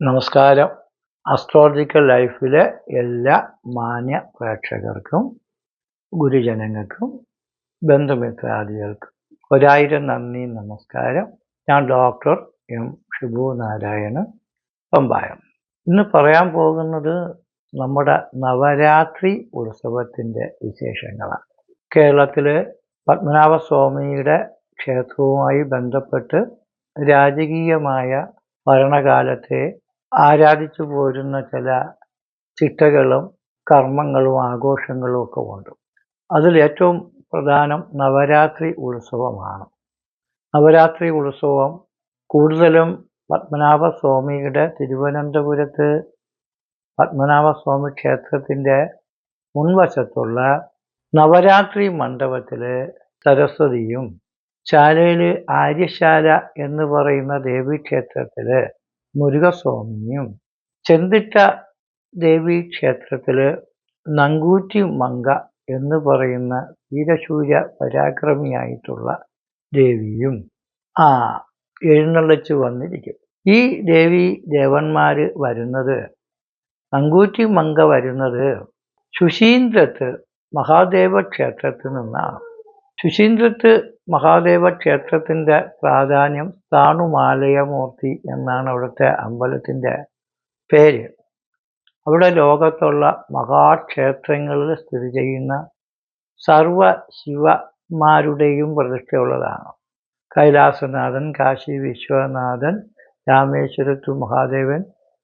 നമസ്കാരം. അസ്ട്രോളജിക്കൽ ലൈഫിലെ എല്ലാ മാന്യ പ്രേക്ഷകർക്കും ഗുരുജനങ്ങൾക്കും ബന്ധുമിത്രാദികൾക്കും ഒരായിരം നന്ദി നമസ്കാരം. ഞാൻ ഡോക്ടർ എം ഷിബു നാരായണൻ പമ്പായം. ഇന്ന് പറയാൻ പോകുന്നത് നമ്മുടെ നവരാത്രി ഉത്സവത്തിന്റെ വിശേഷങ്ങളാണ്. കേരളത്തിലെ പത്മനാഭസ്വാമിയുടെ ക്ഷേത്രവുമായി ബന്ധപ്പെട്ട് രാജകീയമായ ഭരണകാലത്തെ ആരാധിച്ചു പോരുന്ന ചില ചിട്ടകളും കർമ്മങ്ങളും ആഘോഷങ്ങളും ഒക്കെ ഉണ്ട്. അതിൽ ഏറ്റവും പ്രധാനം നവരാത്രി ഉത്സവമാണ്. നവരാത്രി ഉത്സവം കൂടുതലും പത്മനാഭസ്വാമിയുടെ തിരുവനന്തപുരത്ത് പത്മനാഭസ്വാമി ക്ഷേത്രത്തിന്റെ മുൻവശത്തുള്ള നവരാത്രി മണ്ഡപത്തിൽ സരസ്വതിയും ശാലയിൽ ആര്യശാല എന്ന് പറയുന്ന ദേവീക്ഷേത്രത്തിൽ മുരുകസ്വാമിയും ചെന്തിട്ട ദേവി ക്ഷേത്രത്തിൽ നങ്കൂറ്റി മങ്ക എന്ന് പറയുന്ന വീരശൂര പരാക്രമിയായിട്ടുള്ള ദേവിയും ആ എഴുന്നള്ളിച്ച് വന്നിരിക്കും. ഈ ദേവി ദേവന്മാർ വരുന്നത് നങ്കൂറ്റി മങ്ക വരുന്നത് ശുശീന്ദ്രത്ത് മഹാദേവ ക്ഷേത്രത്തിൽ നിന്നാണ്. സുശീന്ദ്രത്ത് മഹാദേവ ക്ഷേത്രത്തിന്റെ പ്രാധാന്യം സ്ഥാണുമാലയമൂർത്തി എന്നാണ് അവിടുത്തെ അമ്പലത്തിന്റെ പേര്. അവിടെ ലോകത്തുള്ള മഹാക്ഷേത്രങ്ങളിൽ സ്ഥിതി ചെയ്യുന്ന സർവ ശിവന്മാരുടെയും പ്രതിഷ്ഠയുള്ളതാണ്. കൈലാസനാഥൻ കാശി വിശ്വനാഥൻ രാമേശ്വരത്തു മഹാദേവൻ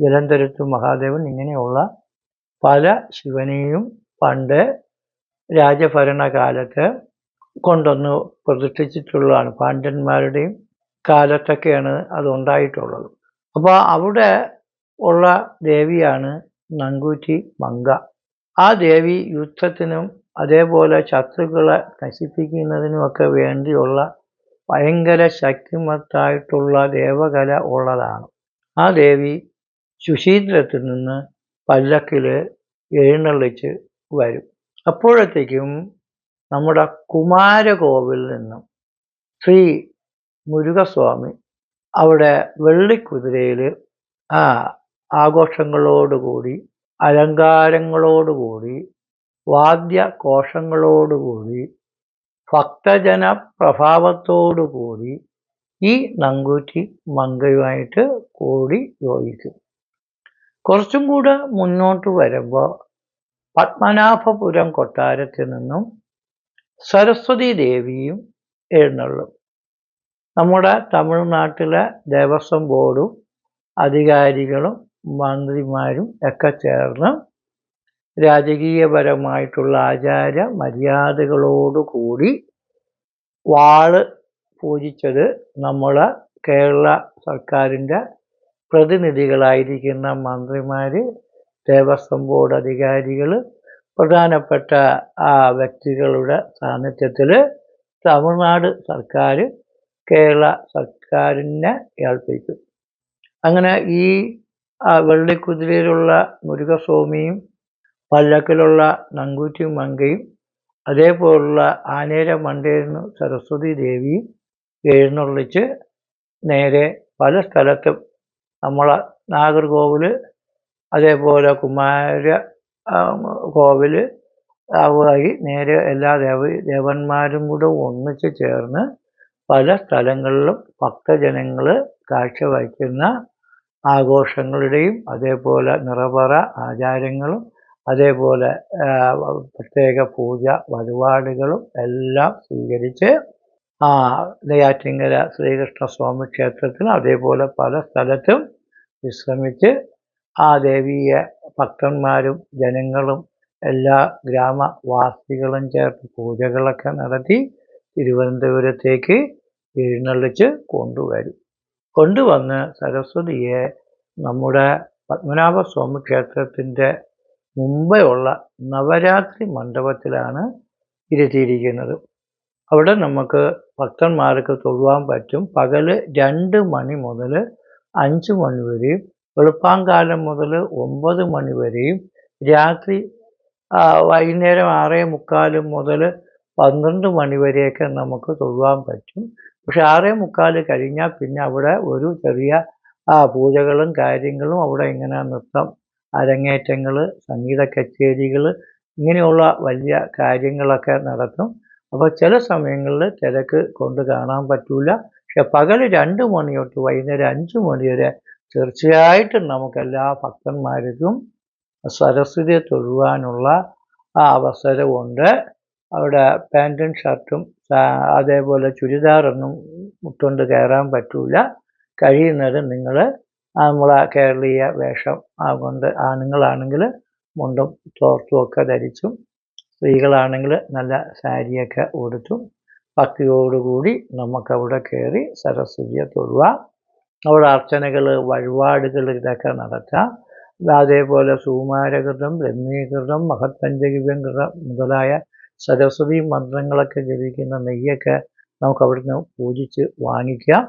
ജലന്ധരത്തു മഹാദേവൻ ഇങ്ങനെയുള്ള പല ശിവനെയും പണ്ട് രാജഭരണകാലത്ത് കൊണ്ടൊന്ന് പ്രതിഷ്ഠിച്ചിട്ടുള്ളതാണ്. പാണ്ഡ്യന്മാരുടെയും കാലത്തൊക്കെയാണ് അത് ഉണ്ടായിട്ടുള്ളത്. അപ്പോൾ അവിടെ ഉള്ള ദേവിയാണ് നങ്കൂറ്റി മങ്ക. ആ ദേവി യുദ്ധത്തിനും അതേപോലെ ശത്രുക്കളെ നശിപ്പിക്കുന്നതിനുമൊക്കെ വേണ്ടിയുള്ള ഭയങ്കര ശക്തിമത്തായിട്ടുള്ള ദേവകല ഉള്ളതാണ്. ആ ദേവി സുശീന്ദ്രത്തിൽ നിന്ന് പല്ലക്കിൽ എഴുന്നള്ളിച്ച് വരും. അപ്പോഴത്തേക്കും നമ്മുടെ കുമാരകോവിൽ നിന്നും ശ്രീ മുരുകസ്വാമി അവിടെ വെള്ളിക്കുതിരയിൽ ആ ആഘോഷങ്ങളോടുകൂടി അലങ്കാരങ്ങളോടുകൂടി വാദ്യഘോഷങ്ങളോടുകൂടി ഭക്തജന പ്രഭാവത്തോടുകൂടി ഈ നങ്കൂറ്റി മങ്കയുമായിട്ട് കൂടി യോജിക്കും. കുറച്ചും കൂടെ മുന്നോട്ട് വരുമ്പോൾ പത്മനാഭപുരം കൊട്ടാരത്തിൽ നിന്നും സരസ്വതി ദേവിയും എഴുന്നള്ളും. നമ്മുടെ തമിഴ്നാട്ടിലെ ദേവസ്വം ബോർഡും അധികാരികളും മന്ത്രിമാരും ഒക്കെ ചേർന്ന് രാജകീയപരമായിട്ടുള്ള ആചാര മര്യാദകളോടുകൂടി വാൾ പൂജിച്ചത് നമ്മൾ കേരള സർക്കാരിന്റെ പ്രതിനിധികളായിരിക്കുന്ന മന്ത്രിമാർ ദേവസ്വം ബോർഡ് അധികാരികൾ പ്രധാനപ്പെട്ട ആ വ്യക്തികളുടെ സാന്നിധ്യത്തിൽ തമിഴ്നാട് സർക്കാർ കേരള സർക്കാരിനെ ഏൽപ്പിക്കും. അങ്ങനെ ഈ വെള്ളിക്കുതിരയിലുള്ള മുരുകസ്വാമിയും പല്ലക്കിലുള്ള നങ്കൂറ്റി മങ്കയും അതേപോലുള്ള ആനേര മണ്ടേരുന്നു സരസ്വതി ദേവിയും എഴുന്നള്ളിച്ച് നേരെ പല സ്ഥലത്തും നമ്മളെ നാഗർകോവിൽ അതേപോലെ കുമാര കോവിൽ ആവുകയായി. നേരെ എല്ലാ ദേവ ദേവന്മാരും കൂടെ ഒന്നിച്ച് ചേർന്ന് പല സ്ഥലങ്ങളിലും ഭക്തജനങ്ങൾ കാഴ്ചവയ്ക്കുന്ന ആഘോഷങ്ങളുടെയും അതേപോലെ നിറപറ ആചാരങ്ങളും അതേപോലെ പ്രത്യേക പൂജ വഴിപാടുകളും എല്ലാം സ്വീകരിച്ച് ആ നെയ്യാറ്റിങ്കര ശ്രീകൃഷ്ണസ്വാമി ക്ഷേത്രത്തിൽ അതേപോലെ പല സ്ഥലത്തും വിശ്രമിച്ച് ആ ദേവിയെ ഭക്തന്മാരും ജനങ്ങളും എല്ലാ ഗ്രാമവാസികളും ചേർത്ത് പൂജകളൊക്കെ നടത്തി തിരുവനന്തപുരത്തേക്ക് എഴുന്നള്ളിച്ച് കൊണ്ടുവരും. കൊണ്ടുവന്ന് സരസ്വതിയെ നമ്മുടെ പത്മനാഭസ്വാമി ക്ഷേത്രത്തിന്റെ മുമ്പേ ഉള്ള നവരാത്രി മണ്ഡപത്തിലാണ് ഇരുത്തിയിരിക്കുന്നത്. അവിടെ നമുക്ക് ഭക്തന്മാർക്ക് തൊഴുവാൻ പറ്റും. പകൽ രണ്ട് മണി മുതൽ അഞ്ച് മണി വരെയും വെളുപ്പാങ്കാലം മുതൽ ഒമ്പത് മണി വരെയും രാത്രി വൈകുന്നേരം ആറേ മുക്കാലും മുതൽ പന്ത്രണ്ട് മണി വരെയൊക്കെ നമുക്ക് തൊഴുവാൻ പറ്റും. പക്ഷെ ആറേ മുക്കാൽ കഴിഞ്ഞാൽ പിന്നെ അവിടെ ഒരു ചെറിയ പൂജകളും കാര്യങ്ങളും അവിടെ ഇങ്ങനെ നൃത്തം അരങ്ങേറ്റങ്ങൾ സംഗീത കച്ചേരികൾ ഇങ്ങനെയുള്ള വലിയ കാര്യങ്ങളൊക്കെ നടത്തും. അപ്പോൾ ചില സമയങ്ങളിൽ തിരക്ക് കൊണ്ട് കാണാൻ പറ്റൂല. പക്ഷെ പകൽ രണ്ട് മണി തൊട്ട് വൈകുന്നേരം അഞ്ച് മണി വരെ തീർച്ചയായിട്ടും നമുക്ക് എല്ലാ ഭക്തന്മാർക്കും സരസ്വതിയെ തൊഴുവാനുള്ള ആ അവസരമുണ്ട്. അവിടെ പാന്റും ഷർട്ടും അതേപോലെ ചുരിദാറൊന്നും മുട്ടുകൊണ്ട് കയറാൻ പറ്റൂല. കഴിയുന്നത് നിങ്ങൾ നമ്മളെ കേരളീയ വേഷം കൊണ്ട് ആണുങ്ങളാണെങ്കിൽ മുണ്ടും തോർത്തും ഒക്കെ ധരിച്ചും സ്ത്രീകളാണെങ്കിൽ നല്ല സാരിയൊക്കെ ഉടുത്തും ഭക്തിയോടുകൂടി നമുക്കവിടെ കയറി സരസ്വതിയെ തൊഴുവാം. അവിടെ അർച്ചനകൾ വഴിപാടുകൾ ഇതൊക്കെ നടത്താം. അതേപോലെ സുകുമാരകൃതം ബ്രഹ്മീകൃതം മഹത്പഞ്ചഗവ്യം കൃതം മുതലായ സരസ്വതി മന്ത്രങ്ങളൊക്കെ ജപിക്കുന്ന നെയ്യൊക്കെ നമുക്ക് അവിടുന്ന് പൂജിച്ച് വാങ്ങിക്കാം.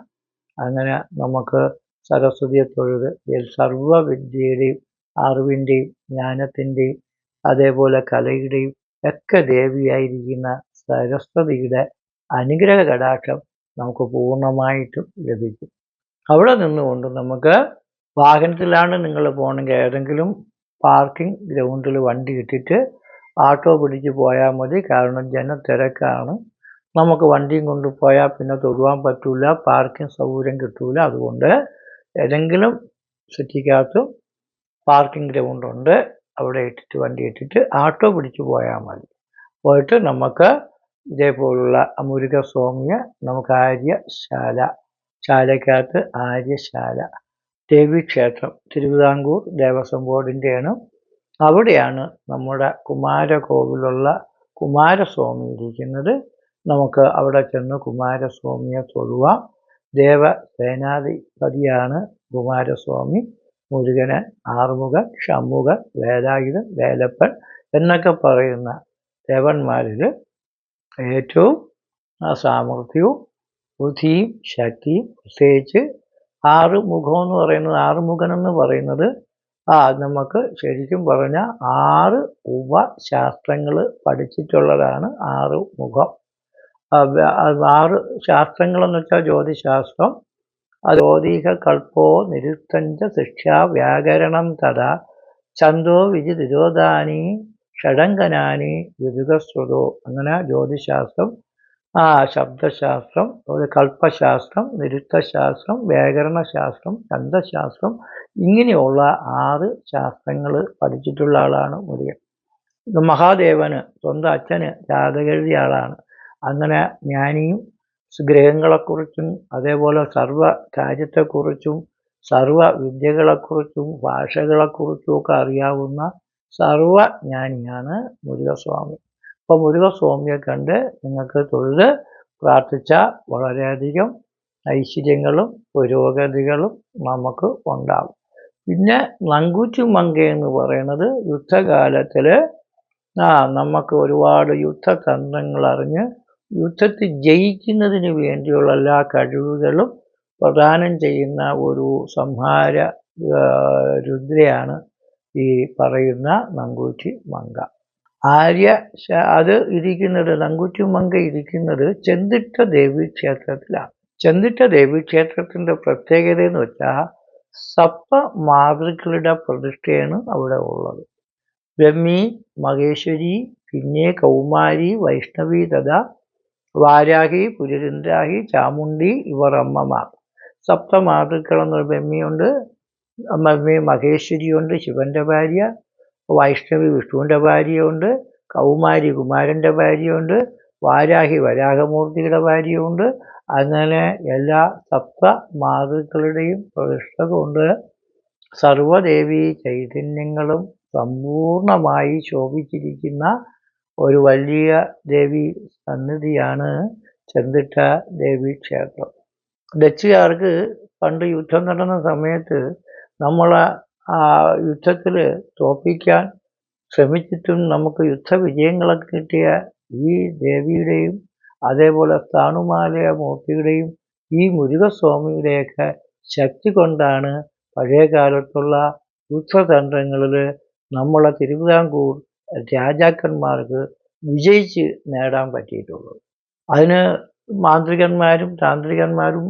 അങ്ങനെ നമുക്ക് സരസ്വതിയെ തൊഴുത് സർവവിദ്യയുടെയും അറിവിന്റെയും ജ്ഞാനത്തിന്റെയും അതേപോലെ കലയുടെയും ഒക്കെ ദേവിയായിരിക്കുന്ന സരസ്വതിയുടെ അനുഗ്രഹ കടാക്ഷം നമുക്ക് പൂർണമായിട്ടും ലഭിക്കും. അവിടെ നിന്നുകൊണ്ട് നമുക്ക് വാഹനത്തിലാണ് നിങ്ങൾ പോകണമെങ്കിൽ ഏതെങ്കിലും പാർക്കിംഗ് ഗ്രൗണ്ടിൽ വണ്ടി ഇട്ടിട്ട് ആട്ടോ പിടിച്ച് പോയാൽ മതി. കാരണം ജനത്തിരക്കാണ് നമുക്ക് വണ്ടിയും കൊണ്ട് പോയാൽ പിന്നെ തൊടുവാൻ പറ്റില്ല പാർക്കിംഗ് സൗകര്യം കിട്ടൂല. അതുകൊണ്ട് ഏതെങ്കിലും സിറ്റിക്കകത്ത് പാർക്കിംഗ് ഗ്രൗണ്ടുണ്ട് അവിടെ ഇട്ടിട്ട് വണ്ടി ഇട്ടിട്ട് ആട്ടോ പിടിച്ച് പോയാൽ മതി. പോയിട്ട് നമുക്ക് ഇതേപോലുള്ള മുരുകസ്വാമിയെ നമുക്ക് ആര്യശാല ശാലയ്ക്കകത്ത് ആര്യശാല ദേവീക്ഷേത്രം തിരുവിതാംകൂർ ദേവസ്വം ബോർഡിന്റെയാണ് അവിടെയാണ് നമ്മുടെ കുമാരകോവിലുള്ള കുമാരസ്വാമി ഇരിക്കുന്നത്. നമുക്ക് അവിടെ ചെന്ന് കുമാരസ്വാമിയെ തൊഴുവാം. ദേവസേനാധിപതിയാണ് കുമാരസ്വാമി. മുരുകന് ആറുമുഖൻ ഷൺമുഖൻ വേലായുധൻ വേലപ്പൻ എന്നൊക്കെ പറയുന്ന ദേവന്മാരിൽ ഏറ്റവും സാമർഥ്യവും ബുദ്ധിയും ശക്തിയും പ്രത്യേകിച്ച് ആറ് മുഖം എന്ന് പറയുന്നത് ആറുമുഖൻ എന്ന് പറയുന്നത് ആ നമുക്ക് ശരിക്കും പറഞ്ഞാൽ ആറ് ഉപശാസ്ത്രങ്ങൾ പഠിച്ചിട്ടുള്ളതാണ് ആറ് മുഖം ആറ് ശാസ്ത്രങ്ങളെന്ന് വെച്ചാൽ ജ്യോതിശാസ്ത്രം ജ്യോതിക കൽപ്പോ നിരുത്തഞ്ച ശിക്ഷ വ്യാകരണം തഥ ചന്തോ വിധി തിരോധാനി ഷഡങ്കനാനി ഋതുകശ്രുതോ അങ്ങനെ ജ്യോതിശാസ്ത്രം ആ ശബ്ദശാസ്ത്രം ഒരു കൽപ്പശാസ്ത്രം നിരുത്തശാസ്ത്രം വ്യാകരണശാസ്ത്രം ഛന്ദശാസ്ത്രം ഇങ്ങനെയുള്ള ആറ് ശാസ്ത്രങ്ങൾ പഠിച്ചിട്ടുള്ള ആളാണ് മുരുകൻ. മഹാദേവന് സ്വന്തം അച്ഛന് ജാതകെഴുതിയ ആളാണ്. അങ്ങനെ ജ്ഞാനിയും ഗ്രഹങ്ങളെക്കുറിച്ചും അതേപോലെ സർവ കാര്യത്തെക്കുറിച്ചും സർവ വിദ്യകളെക്കുറിച്ചും ഭാഷകളെക്കുറിച്ചും ഒക്കെ അറിയാവുന്ന സർവജ്ഞാനിയാണ് മുരുകസ്വാമി. അപ്പോൾ മുരുകസ്വാമിയെ കണ്ട് നിങ്ങൾക്ക് തൊഴുത് പ്രാർത്ഥിച്ചാൽ വളരെയധികം ഐശ്വര്യങ്ങളും പുരോഗതികളും നമുക്ക് ഉണ്ടാകും പിന്നെ നങ്കൂറ്റു മങ്ക എന്ന് പറയുന്നത് യുദ്ധകാലത്തിൽ ആ നമുക്ക് ഒരുപാട് യുദ്ധതന്ത്രങ്ങൾ അറിഞ്ഞ് യുദ്ധത്തിൽ ജയിക്കുന്നതിന് വേണ്ടിയുള്ള എല്ലാ കഴിവുകളും പ്രദാനം ചെയ്യുന്ന ഒരു സംഹാര രുദ്രയാണ് ഈ പറയുന്ന നങ്കൂറ്റി മങ്ക. ആര്യ അത് ഇരിക്കുന്നത് നങ്കുറ്റുമങ്ക ഇരിക്കുന്നത് ചെന്തിട്ട ദേവി ക്ഷേത്രത്തിലാണ് ചെന്തിട്ട ദേവി ക്ഷേത്രത്തിന്റെ പ്രത്യേകത എന്ന് വെച്ചാൽ സപ്ത മാതൃക്കളുടെ പ്രതിഷ്ഠയാണ് അവിടെ ഉള്ളത്. ബ്രഹ്മി മഹേശ്വരി പിന്നെ കൗമാരി വൈഷ്ണവി തഥ വാരാഹി പുരുരന്ദാഹി ചാമുണ്ടി ഇവർ അമ്മമാർ. സപ്ത സപ്തമാതൃക്കളെന്നൊരു ബ്രഹ്മിയുണ്ട് ബ്രഹ്മി മഹേശ്വരിയുണ്ട് ശിവന്റെ ഭാര്യ വൈഷ്ണവി വിഷ്ണുവിന്റെ ഭാര്യയുണ്ട് കൗമാരി കുമാരന്റെ ഭാര്യയുണ്ട് വാരാഹി വരാഹമൂർത്തിയുടെ ഭാര്യയുണ്ട്. അങ്ങനെ എല്ലാ സപ്ത മാതൃക്കളുടെയും പ്രതിഷ്ഠ കൊണ്ട് സർവദേവി ചൈതന്യങ്ങളും സമ്പൂർണമായി ശോഭിച്ചിരിക്കുന്ന ഒരു വലിയ ദേവി സന്നിധിയാണ് ചെന്തിട്ട ദേവി ക്ഷേത്രം. ഡച്ചുകാർക്ക് പണ്ട് യുദ്ധം നടന്ന സമയത്ത് നമ്മളെ ആ യുദ്ധത്തിൽ തോൽപ്പിക്കാൻ ശ്രമിച്ചിട്ടും നമുക്ക് യുദ്ധവിജയങ്ങളൊക്കെ കിട്ടിയ ഈ ദേവിയുടെയും അതേപോലെ സ്ഥാണുമാലയ മൂർത്തിയുടെയും ഈ മുരുകസ്വാമിയുടെയൊക്കെ ശക്തി കൊണ്ടാണ് പഴയ കാലത്തുള്ള യുദ്ധതന്ത്രങ്ങളിൽ നമ്മളെ തിരുവിതാംകൂർ രാജാക്കന്മാർക്ക് വിജയിച്ച് നേടാൻ പറ്റിയിട്ടുള്ളത്. അതിന് മാന്ത്രികന്മാരും താന്ത്രികന്മാരും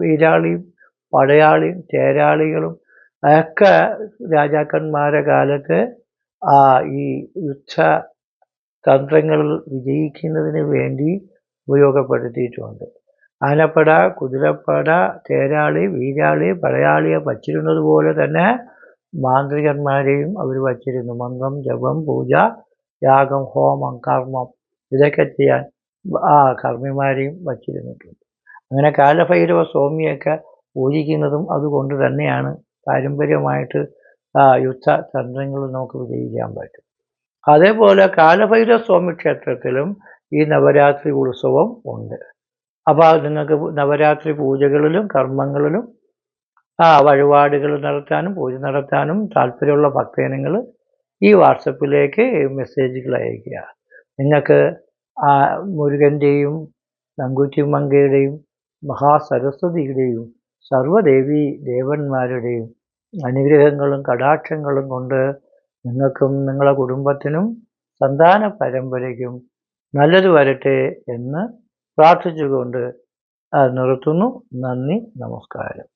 വീരാളിയും പടയാളിയും തേരാളികളും ഒക്കെ രാജാക്കന്മാരുടെ കാലത്ത് ആ ഈ യുദ്ധ തന്ത്രങ്ങൾ വിജയിക്കുന്നതിന് വേണ്ടി ഉപയോഗപ്പെടുത്തിയിട്ടുണ്ട്. ആനപ്പട കുതിരപ്പട തേരാളി വീരാളി പടയാളിയെ വച്ചിരുന്നത് പോലെ തന്നെ മാന്ത്രികന്മാരെയും അവർ വച്ചിരുന്നു. മന്ത്രം ജപം പൂജ യാഗം ഹോമം കർമ്മം ഇതൊക്കെ ചെയ്യാൻ ആ കർമ്മിമാരെയും വച്ചിരുന്നിട്ടുണ്ട്. അങ്ങനെ കാലഭൈരവ സ്വാമിയൊക്കെ പൂജിക്കുന്നതും അതുകൊണ്ട് തന്നെയാണ് പാരമ്പര്യമായിട്ട് യുദ്ധ തന്ത്രങ്ങൾ നമുക്ക് വിജയിക്കാൻ പറ്റും. അതേപോലെ കാലഭൈരവ സ്വാമി ക്ഷേത്രത്തിലും ഈ നവരാത്രി ഉത്സവം ഉണ്ട്. അപ്പോൾ നിങ്ങൾക്ക് നവരാത്രി പൂജകളിലും കർമ്മങ്ങളിലും ആ വഴിപാടുകൾ നടത്താനും പൂജ നടത്താനും താല്പര്യമുള്ള ഭക്തജനങ്ങൾ ഈ വാട്സപ്പിലേക്ക് മെസ്സേജുകൾ അയക്കുക നിങ്ങൾക്ക് ആ മുരുകന്റെയും നങ്കൂറ്റിമങ്കയുടെയും മഹാസരസ്വതിയുടെയും സർവദേവി ദേവന്മാരുടെയും അനുഗ്രഹങ്ങളും കടാക്ഷങ്ങളും കൊണ്ട് നിങ്ങൾക്കും നിങ്ങളുടെ കുടുംബത്തിനും സന്താന പരമ്പരയ്ക്കും നല്ലത് വരട്ടെ എന്ന് പ്രാർത്ഥിച്ചുകൊണ്ട് നിർത്തുന്നു. നന്ദി നമസ്കാരം.